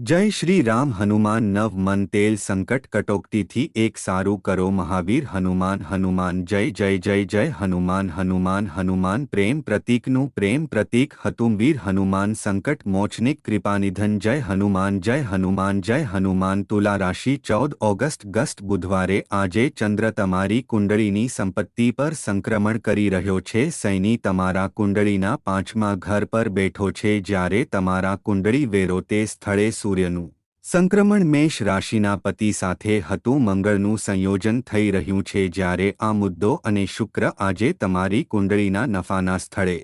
જય શ્રી રામ હનુમાન નવ મન તેલ સંકટ કટોકટીથી એક સારું કરો મહાવીર હનુમાન હનુમાન જય જય જય જય હનુમાન હનુમાન હનુમાન પ્રેમ પ્રતીકનું પ્રેમ પ્રતીક હતું વીર હનુમાન સંકટ મોચનિક કૃપાનિધન જય હનુમાન જય હનુમાન જય હનુમાન તુલા રાશિ ચૌદ ઓગસ્ટ ગસ્ટ બુધવારે આજે ચંદ્ર તમારી કુંડળીની સંપત્તિ પર સંક્રમણ કરી રહ્યો છે સૈની તમારા કુંડળીના પાંચમા ઘર પર બેઠો છે જ્યારે તમારા કુંડળી વેરો તે સ્થળે સૂર્યનું. સંક્રમણ મેષ રાશિના પતિ સાથે હતું મંગળનું સંયોજન થઈ રહ્યું છે જ્યારે આ મુદ્દો અને શુક્ર આજે તમારી કુંડળીના નફાના સ્થળે.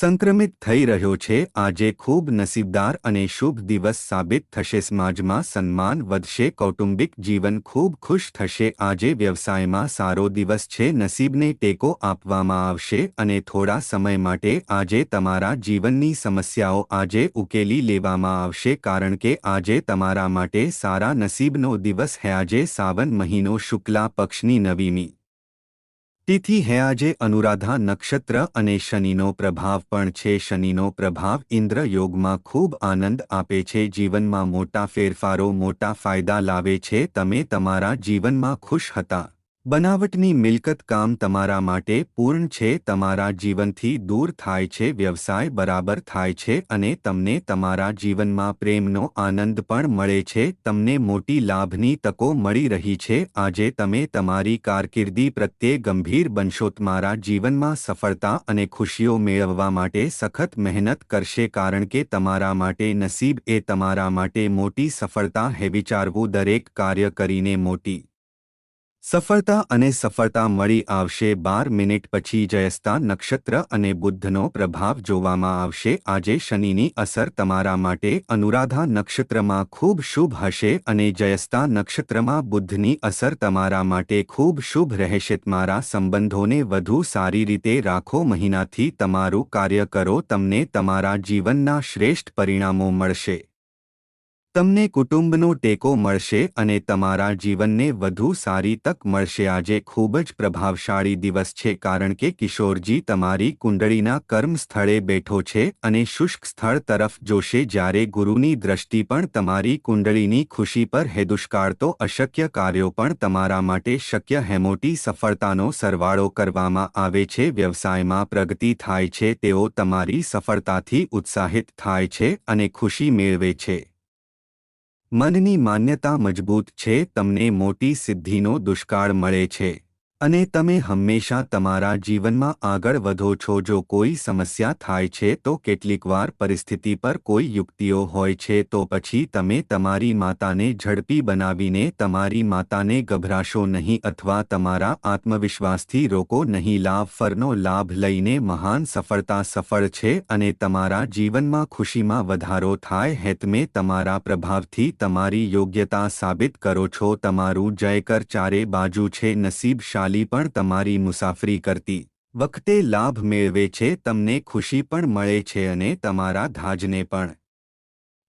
સંક્રમિત થઈ રહ્યો છે. આજે ખૂબ નસીબદાર અને શુભ દિવસ સાબિત થશે. સમાજમાં સન્માન વધશે. કૌટુંબિક જીવન ખૂબ ખુશ થશે. આજે વ્યવસાયમાં સારો દિવસ છે. નસીબને ટેકો આપવામાં આવશે અને થોડા સમય માટે આજે તમારા જીવનની સમસ્યાઓ આજે ઉકેલી લેવામાં આવશે. કારણ કે આજે તમારા માટે સારા નસીબનો દિવસ હે. આજે સાવન મહિનો શુક્લા પક્ષની નવીમી તિથિ હે આજે અનુરાધા નક્ષત્ર અને શનિનો પ્રભાવ પણ છે. શનિનો પ્રભાવ ઇન્દ્ર યોગમાં ખૂબ આનંદ આપે છે. જીવનમાં મોટા ફેરફારો, મોટા ફાયદા લાવે છે. તમે તમારા જીવનમાં ખુશ હતા. બનાવટની મિલકત કામ તમારા માટે પૂર્ણ છે, તમારા જીવનથી દૂર થાય છે, વ્યવસાય બરાબર થાય છે અને તમને તમારા જીવનમાં પ્રેમનો આનંદ પણ મળે છે, તમને મોટી લાભની તકો મળી રહી છે, આજે તમે તમારી કારકિર્દી પ્રત્યે ગંભીર બનશો, તમારા જીવનમાં સફળતા અને ખુશીઓ મેળવવા માટે સખત મહેનત કરશે કારણ કે તમારા માટે નસીબ એ તમારા માટે મોટી સફળતા હે, વિચારવું દરેક કાર્ય કરીને મોટી સફળતા અને સફળતા મળી આવશે. બાર મિનિટ પછી જયસ્તા નક્ષત્ર અને બુદ્ધનો પ્રભાવ જોવામાં આવશે. આજે શનિની અસર તમારા માટે અનુરાધા નક્ષત્રમાં ખૂબ શુભ હશે અને જયસ્તા નક્ષત્રમાં બુદ્ધની અસર તમારા માટે ખૂબ શુભ રહેશે. તમારા સંબંધોને વધુ સારી રીતે રાખો. મહિનાથી તમારું કાર્ય કરો. તમને તમારા જીવનના શ્રેષ્ઠ પરિણામો મળશે. તમને કુટુંબનો ટેકો મળશે અને તમારા જીવનને વધુ સારી તક મળશે. આજે ખૂબ જ પ્રભાવશાળી દિવસ છે કારણ કે કિશોરજી તમારી કુંડળીના કર્મ સ્થળે બેઠો છે અને શુષ્ક સ્થળ તરફ જોશે. જ્યારે ગુરુની દ્રષ્ટિ પણ તમારી કુંડળીની ખુશી પર હે તો અશક્ય કાર્યો પણ તમારા માટે શક્ય હેમોટી સફળતાનો સરવાળો કરવામાં આવે છે. વ્યવસાયમાં પ્રગતિ થાય છે, તેઓ તમારી સફળતાથી ઉત્સાહિત થાય છે અને ખુશી મેળવે છે. મનની માન્યતા મજબૂત છે તમને મોટી સિદ્ધિનો દુષ્કાળ મળે છે. અને તમે હંમેશા તમારા જીવનમાં આગળ વધો છો. જો કોઈ સમસ્યા થાય છે, તો કેટલીકવાર પરિસ્થિતિ પર કોઈ યુક્તિઓ હોય છે, તો પછી તમે તમારી માતાને ઝડપી બનાવીને તમારી માતાને ગભરાશો નહીં અથવા તમારા આત્મવિશ્વાસથી રોકો નહીં. લાભ ફરનો લાભ લઈને મહાન સફળતા સફળ છે અને તમારા જીવનમાં ખુશીમાં વધારો થાય. હેતમે તમારા પ્રભાવથી તમારી યોગ્યતા સાબિત કરો છો. તમારું જયકર ચારે બાજુ છે. નસીબ ચાલી પણ તમારી મુસાફરી કરતી. વખતે લાભ મેળવે છે, તમને ખુશી પણ મળે છે અને તમારા ધાજને પણ.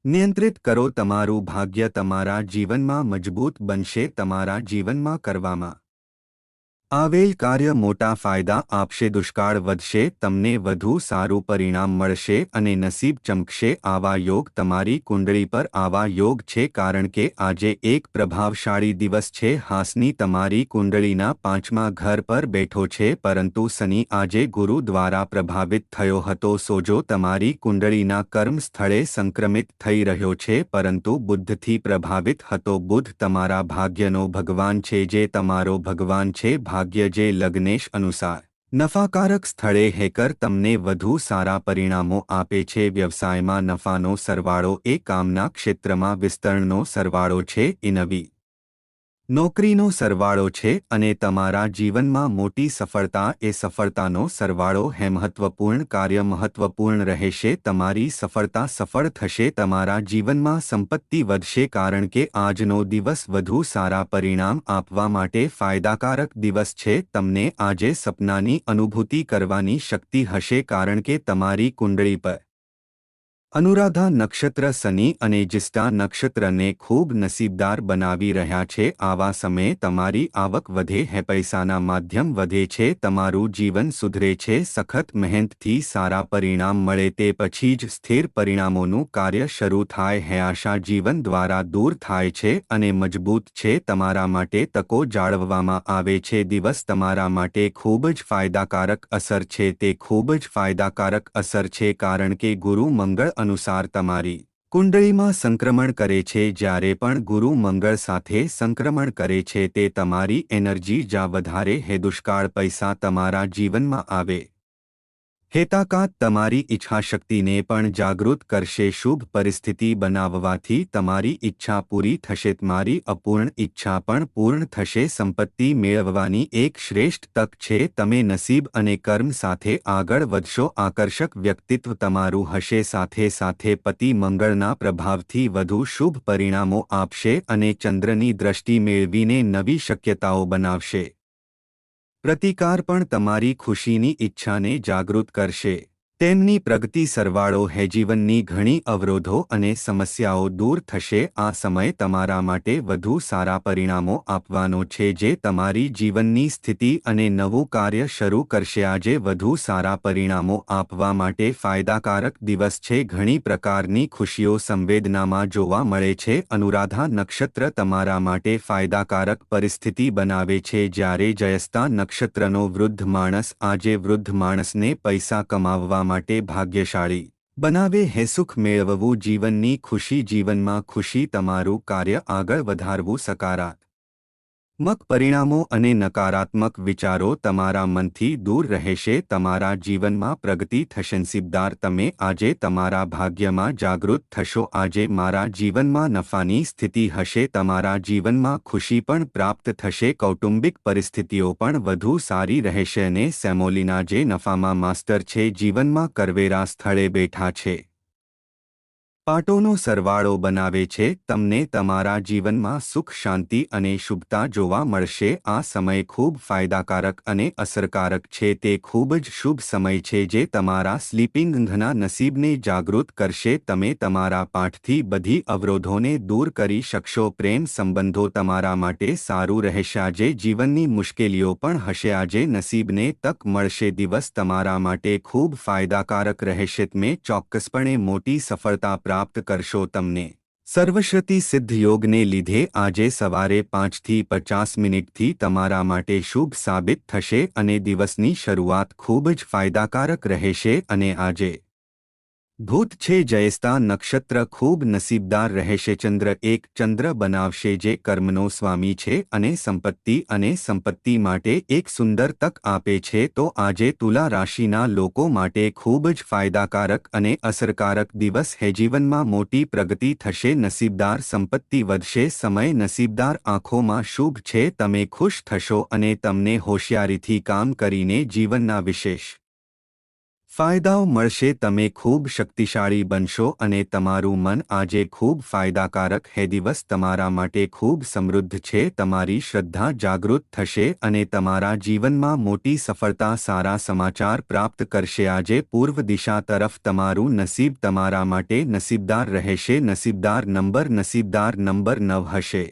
નિયંત્રિત કરો, તમારું ભાગ્ય તમારા જીવનમાં મજબૂત બનશે, તમારા જીવનમાં કરવામાં. આવેલ કાર્ય મોટા ફાયદા આપશે, દુષ્કાળ વધશે, તમને વધુ સારું પરિણામ મળશે અને નસીબ ચમકશે. આવા યોગ તમારી કુંડળી પર આવા યોગ છે કારણ કે આજે એક પ્રભાવશાળી દિવસ છે. હાસની તમારી કુંડળીના પાંચમા ઘર પર બેઠો છે, પરંતુ શનિ આજે ગુરુ દ્વારા પ્રભાવિત થયો હતો. સોજો તમારી કુંડળીના કર્મ સ્થળે સંક્રમિત થઈ રહ્યો છે, પરંતુ બુદ્ધથી પ્રભાવિત હતો. બુદ્ધ તમારા ભાગ્યનો ભગવાન છે, જે તમારો ભગવાન છે. ભાગ્ય જે લગ્નેશ અનુસાર. નફાકારક સ્થળે હેકર તમને વધુ સારા પરિણામો આપે છે. વ્યવસાયમાં નફાનો સરવાળો એ કામના ક્ષેત્રમાં વિસ્તરણનો સરવાળો છે. એ નવી નોકરીનો સરવાળો છે અને તમારા જીવનમાં મોટી સફળતા એ સફળતાનો સરવાળો હે મહત્વપૂર્ણ કાર્ય મહત્વપૂર્ણ રહેશે, તમારી સફળતા સફળ થશે, તમારા જીવનમાં સંપત્તિ વધશે કારણ કે આજનો દિવસ વધુ સારા પરિણામ આપવા માટે ફાયદાકારક દિવસ છે, તમને આજે સપનાની અનુભૂતિ કરવાની શક્તિ હશે કારણ કે તમારી કુંડળી પર અનુરાધા નક્ષત્ર શનિ અને જિષ્ટા નક્ષત્રને ખૂબ નસીબદાર બનાવી રહ્યા છે. આવા સમયે તમારી આવક વધે હે, પૈસાના માધ્યમ વધે છે, તમારું જીવન સુધરે છે, સખત મહેનતથી સારા પરિણામ મળે તે પછી જ સ્થિર પરિણામોનું કાર્ય શરૂ થાય હે. આશા જીવન દ્વારા દૂર થાય છે અને મજબૂત છે, તમારા માટે તકો જાળવવામાં આવે છે. દિવસ તમારા માટે ખૂબ જ ફાયદાકારક અસર છે. તે ખૂબ જ ફાયદાકારક અસર છે કારણ કે ગુરુ મંગળ અનુસાર તમારી કુંડળીમાં સંક્રમણ કરે છે જ્યારે પણ ગુરુ મંગળ સાથે સંક્રમણ કરે છે તે તમારી એનર્જી જા વધારે હે દુષ્કાળ પૈસા તમારા જીવનમાં આવે. હેતાકાત તમારી ઈચ્છાશક્તિને પણ જાગૃત કરશે, શુભ પરિસ્થિતિ બનાવવાથી તમારી ઈચ્છા પૂરી થશે, તમારી અપૂર્ણ ઈચ્છા પણ પૂર્ણ થશે, સંપત્તિ મેળવવાની એક શ્રેષ્ઠ તક છે, તમે નસીબ અને કર્મ સાથે આગળ વધશો, આકર્ષક વ્યક્તિત્વ તમારું હશે, સાથે સાથે પતિ મંગળના પ્રભાવથી વધુ શુભ પરિણામો આપશે અને ચંદ્રની દ્રષ્ટિ મેળવીને નવી શક્યતાઓ બનાવશે. પ્રતિકાર પણ તમારી ખુશીની ઈચ્છાને જાગૃત કરશે. તેમની પ્રગતિ સરવાળો હે જીવનની ઘણી અવરોધો અને સમસ્યાઓ દૂર થશે. આ સમય તમારા માટે વધુ સારા પરિણામો આપવાનો છે જે તમારી જીવનની સ્થિતિ અને નવું કાર્ય શરૂ કરશે. આજે વધુ સારા પરિણામો આપવા માટે ફાયદાકારક દિવસ છે. ઘણી પ્રકારની ખુશીઓ સંવેદનામાં જોવા મળે છે. અનુરાધા નક્ષત્ર તમારા માટે ફાયદાકારક પરિસ્થિતિ બનાવે છે. જ્યારે જયસ્તા નક્ષત્રનો વૃદ્ધ માણસ આજે વૃદ્ધ માણસને પૈસા કમાવવા માટે ભાગ્યશાળી. બનાવે હે સુખ મેળવવું જીવનની ખુશી જીવનમાં ખુશી તમારું કાર્ય આગળ વધારવું સકારાત્મક. મક પરિણામો અને નકારાત્મક વિચારો તમારા મનથી દૂર રહેશે, તમારા જીવનમાં પ્રગતિ થશે. નસીબદાર તમે આજે તમારા ભાગ્યમાં જાગૃત થશો. આજે મારા જીવનમાં નફાની સ્થિતિ હશે, તમારા જીવનમાં ખુશી પણ પ્રાપ્ત થશે. કૌટુંબિક પરિસ્થિતિઓ પણ વધુ સારી રહેશે અને સેમોલિના જે નફામાં માસ્ટર છે, જીવનમાં કરવેરા સ્થળે બેઠા છે. પાટોનો સરવાળો બનાવે છે, તમને તમારા જીવનમાં સુખ, શાંતિ અને શુભતા જોવા મળશે. આ સમય ખૂબ ફાયદાકારક અને અસરકારક છે. તે ખૂબ જ શુભ સમય છે જે તમારા સ્લીપિંગ ઊંઘના નસીબને જાગૃત કરશે. તમે તમારા પાઠથી બધી અવરોધોને દૂર કરી શકશો. પ્રેમ સંબંધો તમારા માટે સારું રહેશે. આજે જીવનની મુશ્કેલીઓ પણ હશે. આજે નસીબને તક મળશે. દિવસ તમારા માટે ખૂબ ફાયદાકારક રહેશે. તમે ચોક્કસપણે મોટી સફળતા પ્રાપ્ત પ્રાપ્ત કરશો તમને. સર્વશ્રતિ સિદ્ધ યોગને લીધે આજે સવારે પાંચથી પચાસ મિનિટથી તમારા માટે શુભ સાબિત થશે અને દિવસની શરૂઆત ખૂબ જ ફાયદાકારક રહેશે અને આજે ભૂત છે જયસ્તા નક્ષત્ર ખૂબ નસીબદાર રહેશે ચંદ્ર એક ચંદ્ર બનાવશે જે કર્મનો સ્વામી છે અને સંપત્તિ અને સંપત્તિ માટે એક સુંદર તક આપે છે તો આજે તુલા રાશિના લોકો માટે ખૂબ જ ફાયદાકારક અને અસરકારક દિવસ હે. જીવનમાં મોટી પ્રગતિ થશે, નસીબદાર સંપત્તિ વધશે, સમય નસીબદાર આંખોમાં શુભ છે, તમે ખુશ થશો અને તમને હોશિયારીથી કામ કરીને જીવનના વિશેષ ફાયદાઓ મળશે, તમે ખૂબ શક્તિશાળી બનશો અને તમારું મન આજે ખૂબ ફાયદાકારક હે. દિવસ તમારા માટે ખૂબ સમૃદ્ધ છે, તમારી શ્રદ્ધા જાગૃત થશે અને તમારા જીવનમાં મોટી સફળતા સારા સમાચાર પ્રાપ્ત કરશે. આજે પૂર્વ દિશા તરફ તમારું નસીબ તમારા માટે નસીબદાર રહેશે, નસીબદાર નંબર નસીબદાર નંબર નવ હશે.